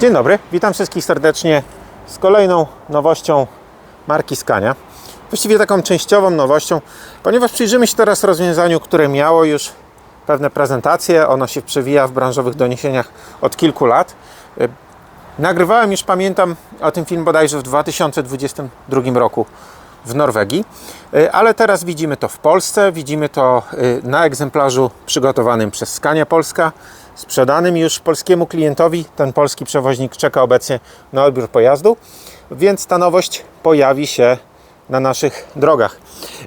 Dzień dobry, witam wszystkich serdecznie z kolejną nowością marki Scania. Właściwie taką częściową nowością, ponieważ przyjrzymy się teraz rozwiązaniu, które miało już pewne prezentacje. Ono się przewija w branżowych doniesieniach od kilku lat. Y, Nagrywałem już, pamiętam o tym film bodajże w 2022 roku w Norwegii, Y, ale teraz widzimy to w Polsce, widzimy to y, na egzemplarzu przygotowanym przez Scania Polska, sprzedanym już polskiemu klientowi. Ten polski przewoźnik czeka obecnie na odbiór pojazdu, więc ta nowość pojawi się na naszych drogach.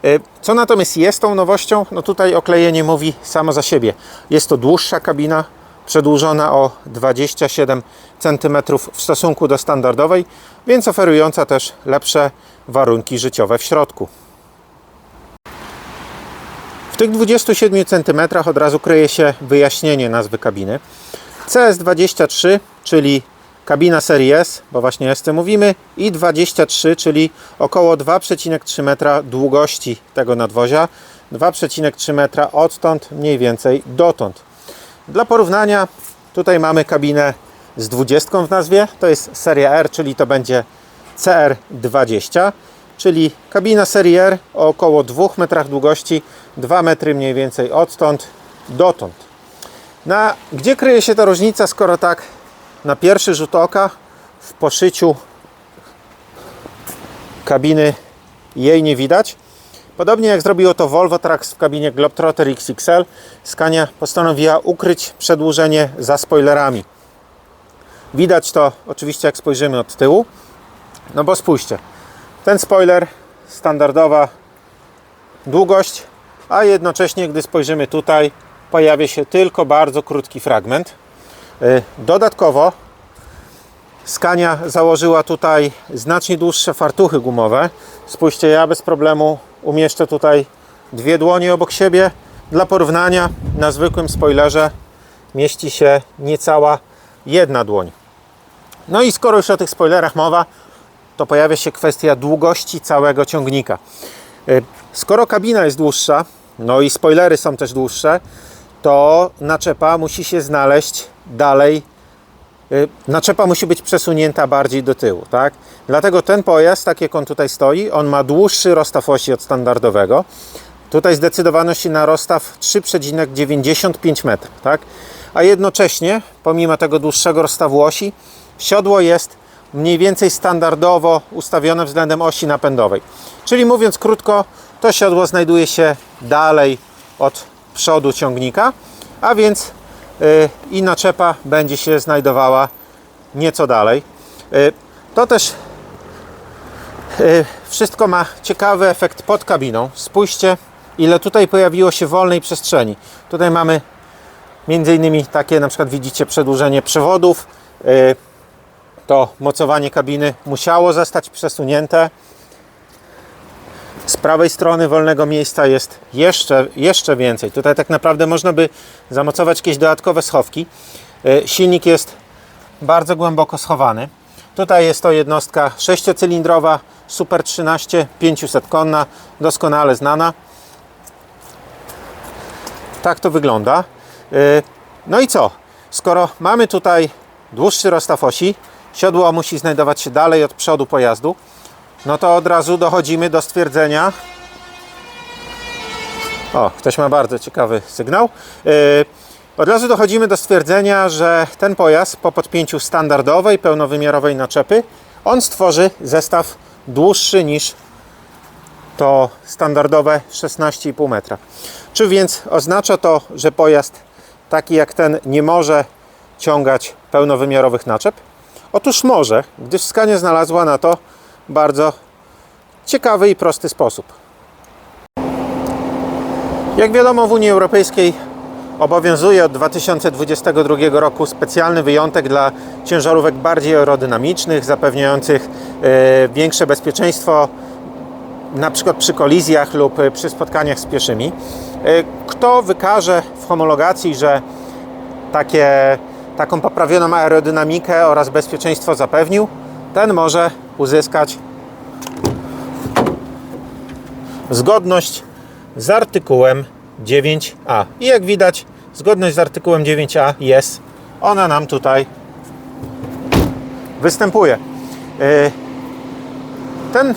Y, Co natomiast jest tą nowością? No tutaj oklejenie mówi samo za siebie. Jest to dłuższa kabina, przedłużona o 27 cm w stosunku do standardowej, więc oferująca też lepsze warunki życiowe w środku. Tych 27 cm od razu kryje się wyjaśnienie nazwy kabiny. CS23, czyli kabina serii S, bo właśnie o S mówimy, i 23, czyli około 2,3 metra długości tego nadwozia, 2,3 metra odtąd mniej więcej dotąd. Dla porównania tutaj mamy kabinę z 20 w nazwie, to jest seria R, czyli to będzie CR20, czyli kabina serii R o około 2 metrach długości, 2 metry mniej więcej odtąd dotąd. Na, gdzie kryje się ta różnica, skoro tak na pierwszy rzut oka w poszyciu kabiny jej nie widać? Podobnie jak zrobiło to Volvo Trucks w kabinie Globetrotter XXL, Scania postanowiła ukryć przedłużenie za spoilerami. Widać to oczywiście jak spojrzymy od tyłu, no bo spójrzcie, ten spoiler standardowa długość, a jednocześnie gdy spojrzymy tutaj pojawia się tylko bardzo krótki fragment. Y, Dodatkowo Scania założyła tutaj znacznie dłuższe fartuchy gumowe. Spójrzcie, ja bez problemu umieszczę tutaj dwie dłonie obok siebie. Dla porównania na zwykłym spoilerze mieści się niecała jedna dłoń. No i skoro już o tych spoilerach mowa, to pojawia się kwestia długości całego ciągnika. Y, Skoro kabina jest dłuższa, no i spoilery są też dłuższe, to naczepa musi się znaleźć dalej Y, naczepa musi być przesunięta bardziej do tyłu, tak? Dlatego ten pojazd, tak jak on tutaj stoi, on ma dłuższy rozstaw osi od standardowego. Tutaj zdecydowano się na rozstaw 3,95 metra, tak? A jednocześnie, pomimo tego dłuższego rozstawu osi, siodło jest mniej więcej standardowo ustawione względem osi napędowej. Czyli mówiąc krótko, to siodło znajduje się dalej od przodu ciągnika, a więc y, i naczepa będzie się znajdowała nieco dalej. Y, To też y, wszystko ma ciekawy efekt pod kabiną. Spójrzcie, ile tutaj pojawiło się wolnej przestrzeni. Tutaj mamy między innymi takie, na przykład widzicie przedłużenie przewodów. To mocowanie kabiny musiało zostać przesunięte. Z prawej strony wolnego miejsca jest jeszcze, jeszcze więcej. Tutaj tak naprawdę można by zamocować jakieś dodatkowe schowki. Y, Silnik jest bardzo głęboko schowany. Tutaj jest to jednostka sześciocylindrowa Super 13 500 konna, doskonale znana. Tak to wygląda. Y, No i co? Skoro mamy tutaj dłuższy rozstaw osi, siodło musi znajdować się dalej od przodu pojazdu, no to od razu dochodzimy do stwierdzenia. O, ktoś ma bardzo ciekawy sygnał. Yy, od razu dochodzimy do stwierdzenia, że ten pojazd po podpięciu standardowej, pełnowymiarowej naczepy, on stworzy zestaw dłuższy niż to standardowe 16,5 metra. Czy więc oznacza to, że pojazd taki jak ten nie może ciągać pełnowymiarowych naczep? Otóż może, gdyż Scania znalazła na to bardzo ciekawy i prosty sposób. Jak wiadomo, w Unii Europejskiej obowiązuje od 2022 roku specjalny wyjątek dla ciężarówek bardziej aerodynamicznych, zapewniających e, większe bezpieczeństwo na przykład przy kolizjach lub e, przy spotkaniach z pieszymi. E, Kto wykaże w homologacji, że takie, taką poprawioną aerodynamikę oraz bezpieczeństwo zapewnił, ten może uzyskać zgodność z artykułem 9a. I jak widać, zgodność z artykułem 9a jest. Ona nam tutaj występuje. Y, Ten,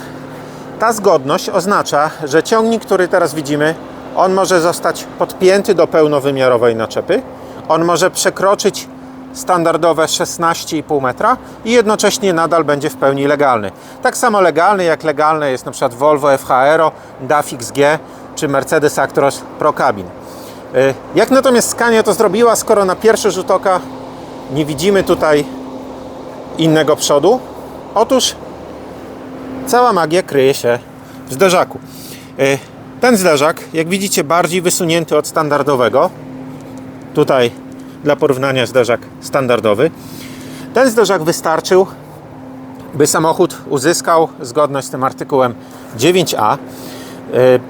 ta zgodność oznacza, że ciągnik, który teraz widzimy, on może zostać podpięty do pełnowymiarowej naczepy. On może przekroczyć standardowe 16,5 metra i jednocześnie nadal będzie w pełni legalny. Tak samo legalny jak legalne jest przykład Volvo FH Aero, DAF XG czy Mercedes Actros Pro Cabin. Y, Jak natomiast Scania to zrobiła, skoro na pierwszy rzut oka nie widzimy tutaj innego przodu? Otóż cała magia kryje się w zderzaku. Y, Ten zderzak, jak widzicie, bardziej wysunięty od standardowego. Tutaj dla porównania zderzak standardowy. Ten zderzak wystarczył, by samochód uzyskał zgodność z tym artykułem 9a. Y,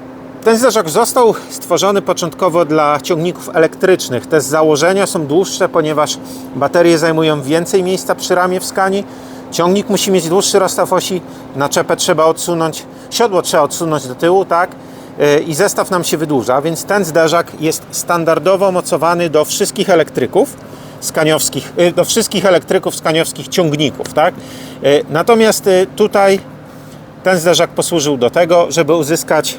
Ten zderzak został stworzony początkowo dla ciągników elektrycznych. Te z założenia są dłuższe, ponieważ baterie zajmują więcej miejsca przy ramie w skani. Ciągnik musi mieć dłuższy rozstaw osi, naczepę trzeba odsunąć, siodło trzeba odsunąć do tyłu, tak? Yy, I zestaw nam się wydłuża, więc ten zderzak jest standardowo mocowany do wszystkich elektryków skaniowskich, yy, do wszystkich elektryków skaniowskich ciągników, tak? Yy, Natomiast tutaj ten zderzak posłużył do tego, żeby uzyskać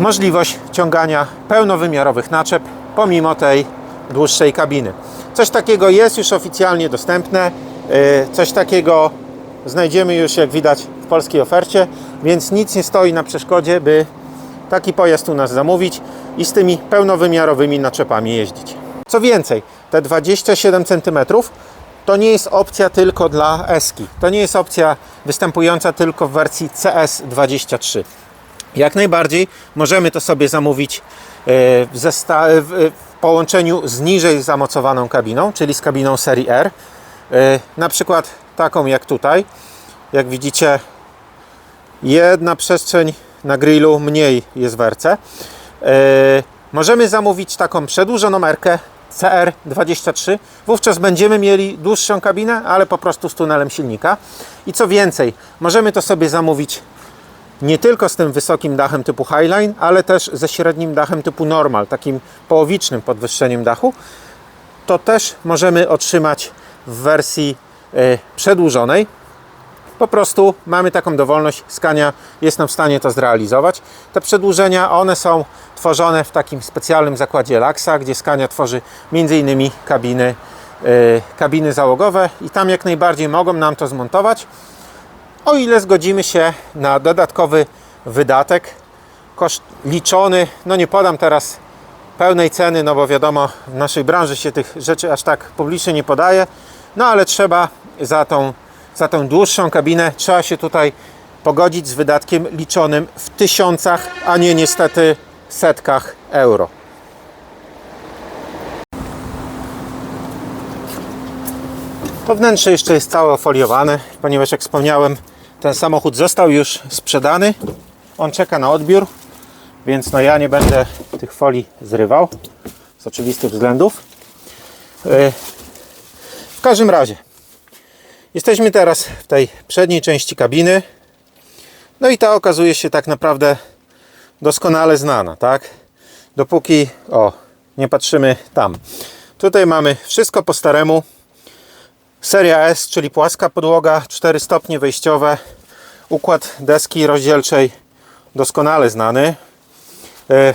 możliwość ciągania pełnowymiarowych naczep pomimo tej dłuższej kabiny. Coś takiego jest już oficjalnie dostępne. Coś takiego znajdziemy już, jak widać, w polskiej ofercie, więc nic nie stoi na przeszkodzie, by taki pojazd u nas zamówić i z tymi pełnowymiarowymi naczepami jeździć. Co więcej, te 27 cm to nie jest opcja tylko dla Eski. To nie jest opcja występująca tylko w wersji CS23. Jak najbardziej możemy to sobie zamówić e, w, zesta- w, połączeniu z niżej zamocowaną kabiną, czyli z kabiną serii R. E, Na przykład taką jak tutaj. Jak widzicie, jedna przestrzeń na grillu mniej jest w RC. E, Możemy zamówić taką przedłużoną merkę CR23. Wówczas będziemy mieli dłuższą kabinę, ale po prostu z tunelem silnika. I co więcej, możemy to sobie zamówić nie tylko z tym wysokim dachem typu Highline, ale też ze średnim dachem typu Normal, takim połowicznym podwyższeniem dachu. To też możemy otrzymać w wersji e, przedłużonej. Po prostu mamy taką dowolność, Scania jest nam w stanie to zrealizować. Te przedłużenia, one są tworzone w takim specjalnym zakładzie Laxa, gdzie Scania tworzy m.in. kabiny, e, kabiny załogowe i tam jak najbardziej mogą nam to zmontować o ile zgodzimy się na dodatkowy wydatek. Koszt liczony, no nie podam teraz pełnej ceny, no bo wiadomo, w naszej branży się tych rzeczy aż tak publicznie nie podaje, no ale trzeba za tą, za tą dłuższą kabinę, trzeba się tutaj pogodzić z wydatkiem liczonym w tysiącach, a nie niestety setkach euro. To wnętrze jeszcze jest całe ofoliowane, ponieważ jak wspomniałem, ten samochód został już sprzedany. On czeka na odbiór, więc no ja nie będę tych folii zrywał z oczywistych względów. Yy, W każdym razie, jesteśmy teraz w tej przedniej części kabiny. No i ta okazuje się tak naprawdę doskonale znana, tak? Dopóki, o, nie patrzymy tam. Tutaj mamy wszystko po staremu. Seria S, czyli płaska podłoga, 4 stopnie wejściowe, układ deski rozdzielczej doskonale znany. E,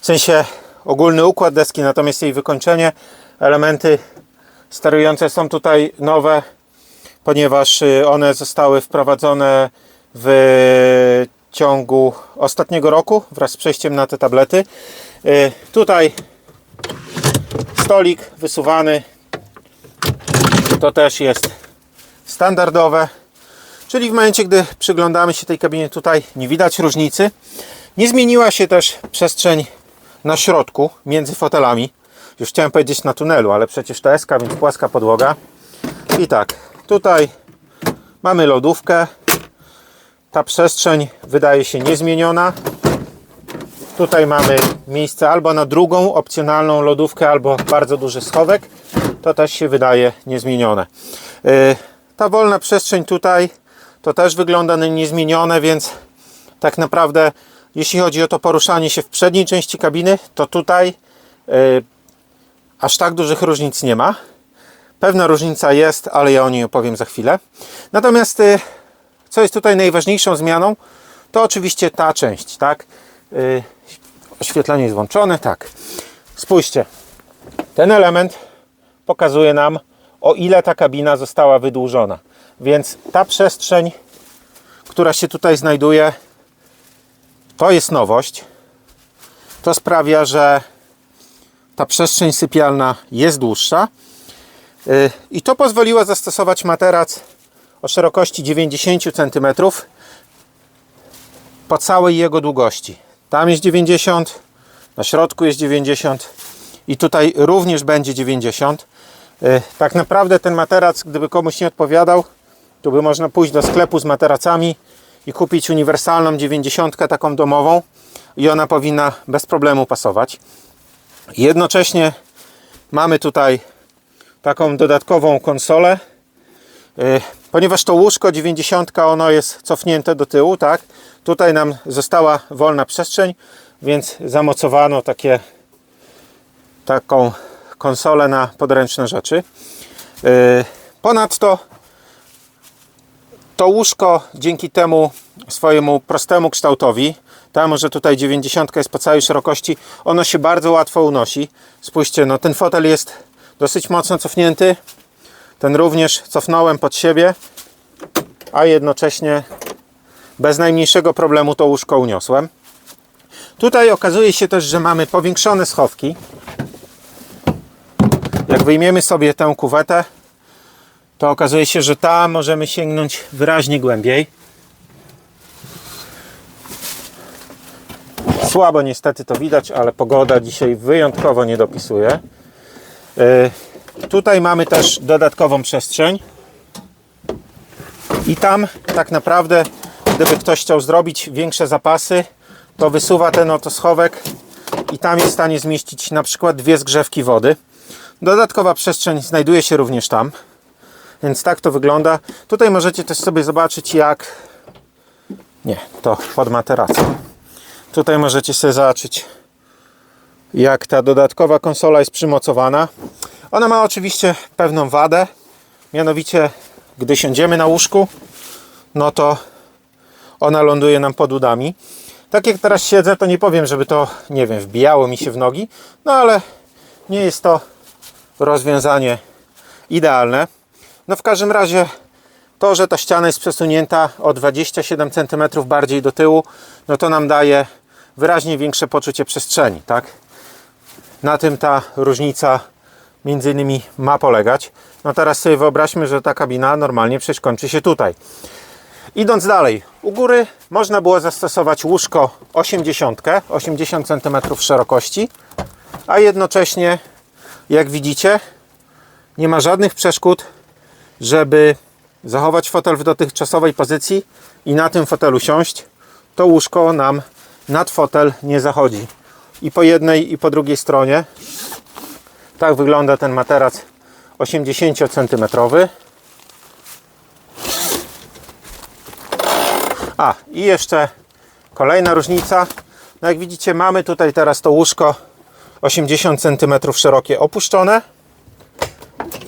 W sensie ogólny układ deski, natomiast jej wykończenie, elementy sterujące są tutaj nowe, ponieważ y, one zostały wprowadzone w ciągu ostatniego roku wraz z przejściem na te tablety. E, Tutaj stolik wysuwany to też jest standardowe. Czyli w momencie, gdy przyglądamy się tej kabinie tutaj, nie widać różnicy. Nie zmieniła się też przestrzeń na środku, między fotelami. Już chciałem powiedzieć na tunelu, ale przecież to SK, więc płaska podłoga. I tak, tutaj mamy lodówkę. Ta przestrzeń wydaje się niezmieniona. Tutaj mamy miejsce albo na drugą opcjonalną lodówkę, albo bardzo duży schowek. To też się wydaje niezmienione. Yy, Ta wolna przestrzeń tutaj to też wygląda na niezmienione, więc tak naprawdę jeśli chodzi o to poruszanie się w przedniej części kabiny, to tutaj yy, aż tak dużych różnic nie ma. Pewna różnica jest, ale ja o niej opowiem za chwilę. Natomiast y, co jest tutaj najważniejszą zmianą, to oczywiście ta część, tak? Y, Oświetlenie jest włączone, tak. Spójrzcie, ten element pokazuje nam, o ile ta kabina została wydłużona. Więc ta przestrzeń, która się tutaj znajduje, to jest nowość. To sprawia, że ta przestrzeń sypialna jest dłuższa. I to pozwoliło zastosować materac o szerokości 90 cm po całej jego długości. Tam jest 90, na środku jest 90 i tutaj również będzie 90. Yy, Tak naprawdę ten materac, gdyby komuś nie odpowiadał, to by można pójść do sklepu z materacami i kupić uniwersalną 90 taką domową i ona powinna bez problemu pasować. Jednocześnie mamy tutaj taką dodatkową konsolę. Yy, Ponieważ to łóżko 90 ono jest cofnięte do tyłu, tak? Tutaj nam została wolna przestrzeń, więc zamocowano takie taką konsolę na podręczne rzeczy. Yy, Ponadto to łóżko dzięki temu swojemu prostemu kształtowi, temu, że tutaj 90 jest po całej szerokości, ono się bardzo łatwo unosi. Spójrzcie, no ten fotel jest dosyć mocno cofnięty. Ten również cofnąłem pod siebie, a jednocześnie bez najmniejszego problemu to łóżko uniosłem. Tutaj okazuje się też, że mamy powiększone schowki. Jak wyjmiemy sobie tę kuwetę, to okazuje się, że tam możemy sięgnąć wyraźnie głębiej. Słabo niestety to widać, ale pogoda dzisiaj wyjątkowo nie dopisuje. Yy, Tutaj mamy też dodatkową przestrzeń. I tam tak naprawdę, gdyby ktoś chciał zrobić większe zapasy, to wysuwa ten oto schowek i tam jest w stanie zmieścić na przykład dwie zgrzewki wody. Dodatkowa przestrzeń znajduje się również tam. Więc tak to wygląda. Tutaj możecie też sobie zobaczyć jak... Nie, to pod materacem. Tutaj możecie sobie zobaczyć jak ta dodatkowa konsola jest przymocowana. Ona ma oczywiście pewną wadę. Mianowicie, gdy siądziemy na łóżku, no to ona ląduje nam pod udami. Tak jak teraz siedzę, to nie powiem, żeby to, nie wiem, wbijało mi się w nogi. No ale nie jest to rozwiązanie idealne. No w każdym razie to, że ta ściana jest przesunięta o 27 cm bardziej do tyłu, no to nam daje wyraźnie większe poczucie przestrzeni, tak? Na tym ta różnica między innymi ma polegać. No teraz sobie wyobraźmy, że ta kabina normalnie przecież kończy się tutaj. Idąc dalej, u góry można było zastosować łóżko 80, 80 cm szerokości, a jednocześnie, jak widzicie, nie ma żadnych przeszkód, żeby zachować fotel w dotychczasowej pozycji i na tym fotelu siąść. To łóżko nam nad fotel nie zachodzi. I po jednej, i po drugiej stronie tak wygląda ten materac 80 cm. A i jeszcze kolejna różnica. No jak widzicie, mamy tutaj teraz to łóżko 80 cm szerokie opuszczone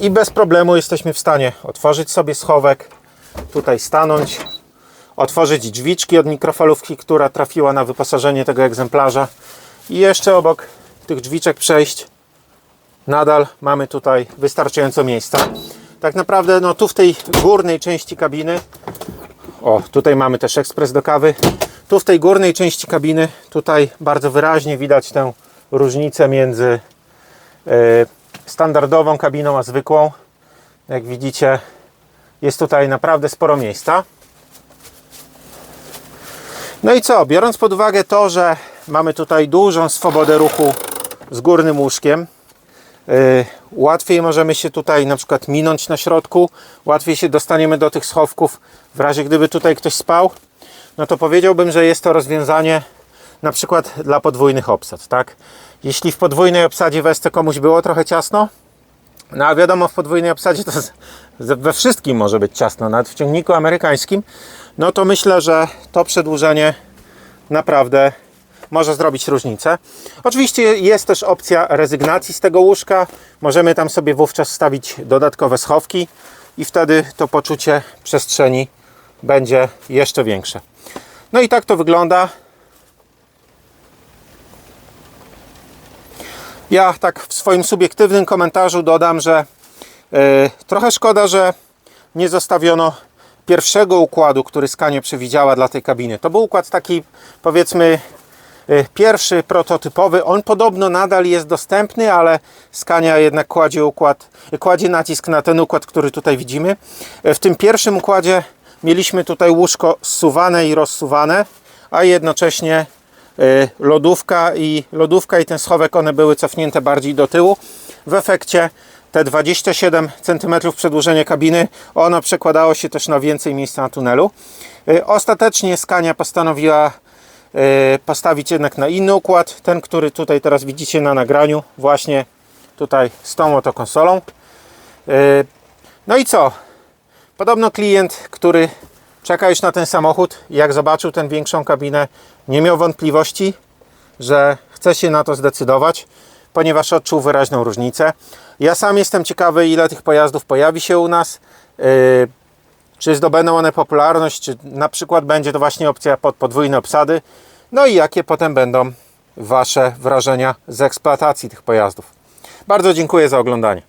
i bez problemu jesteśmy w stanie otworzyć sobie schowek, tutaj stanąć, otworzyć drzwiczki od mikrofalówki, która trafiła na wyposażenie tego egzemplarza i jeszcze obok tych drzwiczek przejść. Nadal mamy tutaj wystarczająco miejsca. Tak naprawdę, no tu w tej górnej części kabiny, o tutaj mamy też ekspres do kawy. Tu w tej górnej części kabiny, tutaj bardzo wyraźnie widać tę różnicę między e, standardową kabiną a zwykłą. Jak widzicie, jest tutaj naprawdę sporo miejsca. No i co? Biorąc pod uwagę to, że mamy tutaj dużą swobodę ruchu z górnym łóżkiem, yy, łatwiej możemy się tutaj na przykład minąć na środku, łatwiej się dostaniemy do tych schowków. W razie gdyby tutaj ktoś spał, no to powiedziałbym, że jest to rozwiązanie na przykład dla podwójnych obsad, tak? Jeśli w podwójnej obsadzie wesce komuś było trochę ciasno, no a wiadomo, w podwójnej obsadzie to we wszystkim może być ciasno, nawet w ciągniku amerykańskim, no to myślę, że to przedłużenie naprawdę może zrobić różnicę. Oczywiście jest też opcja rezygnacji z tego łóżka. Możemy tam sobie wówczas stawić dodatkowe schowki i wtedy to poczucie przestrzeni będzie jeszcze większe. No i tak to wygląda. Ja tak w swoim subiektywnym komentarzu dodam, że e, trochę szkoda, że nie zostawiono pierwszego układu, który Skania przewidziała dla tej kabiny. To był układ taki, powiedzmy, pierwszy, prototypowy. On podobno nadal jest dostępny, ale Skania jednak kładzie, układ, kładzie nacisk na ten układ, który tutaj widzimy. E, W tym pierwszym układzie mieliśmy tutaj łóżko zsuwane i rozsuwane, a jednocześnie y, lodówka i lodówka i ten schowek one były cofnięte bardziej do tyłu. W efekcie te 27 cm przedłużenie kabiny, ono przekładało się też na więcej miejsca na tunelu. Y, Ostatecznie Skania postanowiła y, postawić jednak na inny układ, ten, który tutaj teraz widzicie na nagraniu, właśnie tutaj z tą oto konsolą. Y, No i co? Podobno klient, który czeka już na ten samochód, jak zobaczył tę większą kabinę, nie miał wątpliwości, że chce się na to zdecydować, ponieważ odczuł wyraźną różnicę. Ja sam jestem ciekawy, ile tych pojazdów pojawi się u nas. Czy zdobędą one popularność, czy na przykład będzie to właśnie opcja pod podwójne obsady. No i jakie potem będą Wasze wrażenia z eksploatacji tych pojazdów. Bardzo dziękuję za oglądanie.